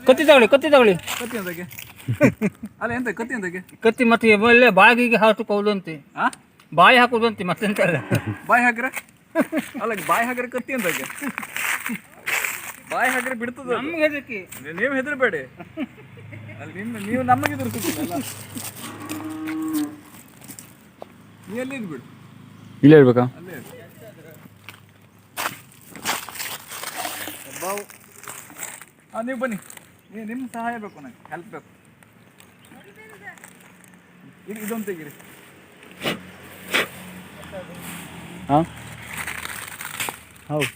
ಕತ್ತಿ ತಗೊಳ್ಳಿ ಕತ್ತಿ ತಗೊಳ್ಳಿ. ಕತ್ತಿ ಅಂತಕ್ಕೆ ಅಲ್ಲ ಎಂತ ಕತ್ತಿ ಅಂತಕ್ಕೆ ಕತ್ತಿ ಮತ್ತೆ ಒಳ್ಳೆ ಬಾಗಿಗೆ ಹಾಕುವುದಂತೆ ಆ? ಬಾಯಿ ಹಾಕುದಂತೆ ಮತ್ತೆಂತ ಅಲ್ಲ ಬಾಯಿ ಹಾಕ್ರೆ? ಅಲ್ಲ ಬಾಯಿ ಹಾಕ್ರೆ ಕತ್ತಿ ಅಂತಕ್ಕೆ ಬಾಯಿ ಹಾಕ್ರೆ ಬಿಡ್ತದ. ನಮ್ಗೆ ಅದಕ್ಕೆ ನೀ- ನೀವು ಹೆದರ್ಬೇಡಿ. ಅಲ್ಲಿ ನಿಮ್ಮ ನೀವು ನಮಗೆ ಎದುರಿಸುತ್ತಿಲ್ಲ ನೀ ಎಲ್ಲಿ ಬಿಡು? ಇಲ್ಲೇ ಹೇಳ್ಬೇಕಾ ಅಲ್ಲೇ ಹಾಂ ನೀವು ಬನ್ನಿ. ನೀವು ನಿಮ್ಮ ಸಹಾಯ ಬೇಕು ನನಗೆ ಹೆಲ್ಪ್ ಬೇಕು. ಇದು ಇದೊಂದು ತೆಗೀರಿ. ಹಾಂ? ಹೌದು.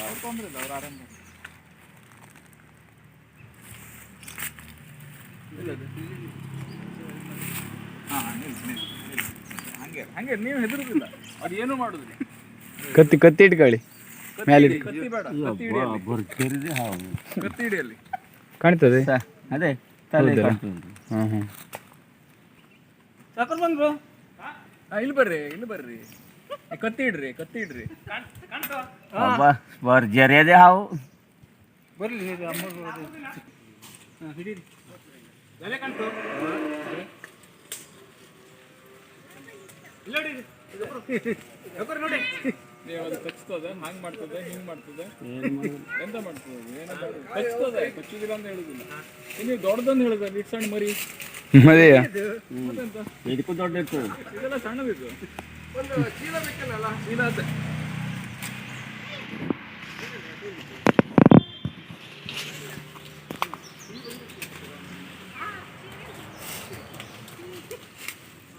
ಅವ್ರು ತೊಂದರೆ ಇಲ್ಲ ಅವ್ರು ಆರಾಮ ಹಾಂ. ಹಂಗೆ ಹಂಗೆ ನೀವು ಹೆದರುದಿಲ್ಲ. ಅವ್ರು ಏನೂ ಮಾಡುದಿಲ್ಲ. ಕತ್ತಿ ಕತ್ತಿ ಇಟ್ಕೊಳ್ಳಿ. ಮೇಲೆ ಕಾಣ್ತದೆ? ಅದೇ ತಲೆ ಹಾಂ ಹಾಂ. ಸಾಕರ್ ಬಂದ್ರು ಹಾ, ಇಲ್ಲಿ ಬರ್ರಿ ಇಲ್ಲಿ ಬರ್ರಿ. ಕತ್ತಿ ಇಡ್ರಿ ಕತ್ತಿ ಇಡ್ರಿ ಭರ್ಜರಿ ಅದೇ ಹಾವು. ಬರ್ಲಿ ಹಿಡೀರಿ. ನೋಡಿ ಕಚ್ತದೆ ಹಂಗ್ ಮಾಡ್ತದೆ ಹಿಂಗ್ ಮಾಡ್ತದೆ. ಎಂತ ಮಾಡ್ತದೆ. ಕಚ್ತದೆ ಕಚ್ಚುದಿಲ್ಲ ಅಂತ ಹೇಳುದಿಲ್ಲ ಇನ್ನು ದೊಡ್ಡದೊಂದು ಹೇಳಿದ್ರೆ ಇಟ್ಟು ಸಣ್ಣ ಮರಿ. ಇದಕ್ಕೂ ದೊಡ್ಡ ಇರ್ತದೆ ಇದೆಲ್ಲ ಸಣ್ಣದಿತ್ತು. ಒಂದು ಚೀಲ ಬೇಕಲ್ಲ? ಚೀಲ ಅದೇ.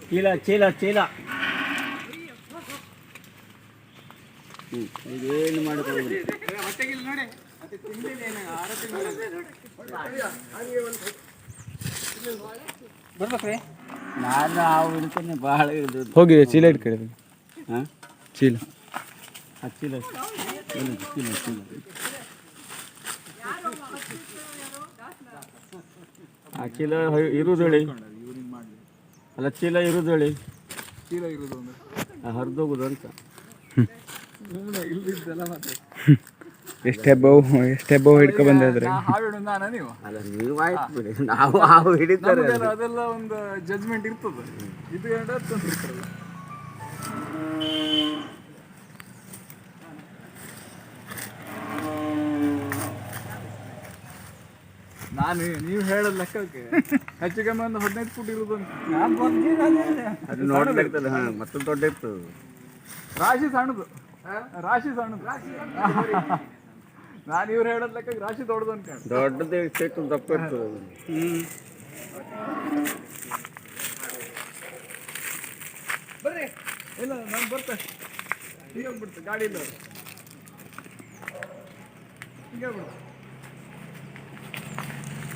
ಚೀಲ ಚೀಲ ಚೀಲ. ಇದೇನು ಮಾಡಿಕೊಳ್ಳಿ ಬರ್ಬೇಕ್ರಿ. ನಾನು ಹಿಡ್ತೇನೆ ಬಹಳ ಇದು ಹೋಗಿ ಚೀಲ ಇಟ್ಕೊಳ್ಳಿ. ಹಾಂ? ಚೀಲ. ಆ ಚೀಲ ಚೀಲ ಚೀಲ ಚೀಲ. ಆ ಚೀಲ ಇರುದು ಹೇಳಿ. ಅಲ್ಲ ಚೀಲ ಇರುದು ಹೇಳಿ. ಚೀಲ ಇರುದು ಹರಿದೋಗುದು ಅಂತ. ಎಷ್ಟು ಹೆಬ್ಬವು ಎಷ್ಟು ಹೆಬ್ಬವು ಹಿಡ್ಕೊ ಬಂದಿದ್ರೆ. ಅಲ್ಲ ನೀವು ಆಯ್ತು ಬಿಡಿ. ನಾವು ಹಾವು ಹಿಡಿತಾರೆ ನಮ್ದೆಲ್ಲ ಅದೆಲ್ಲ ಒಂದು ಜಜ್ಮೆಂಟ್ ಇರ್ತದೆ. ಇದು ನಾನು ನೀವು ಹೇಳೋದ್ ಲೆಕ್ಕಕ್ಕೆ ಹೆಚ್ಚು ಕಮ್ಮಿ ಒಂದು ಹದಿನೈದು ಫುಟ್ ಇರುದು ಅಂತ. ಅದು ಮತ್ತೊಂದು ದೊಡ್ಡ ಇತ್ತು ರಾಶಿ ಸಣ್ಣದು. ರಾಶಿ ಸಣ್ಣದು ನಾನು ಇವ್ರು ಹೇಳೋದ್ ಲೆಕ್ಕ ರಾಶಿ ದೊಡ್ಡದು ಅನ್ಕೊಂಡು ದೊಡ್ಡದೇ ಇಷ್ಟು ದಪ್ಪ ಇರ್ತದೆ. ಬರ್ರಿ. ಇಲ್ಲ ನಾನು ಬರ್ತೆ. ಈಗ ಹೋಗ್ಬಿಡ್ತೆ ಗಾಡಿ ಇಲ್ಲ ಈಗ ಹೋಗ್ಬಿಡ್ತೆ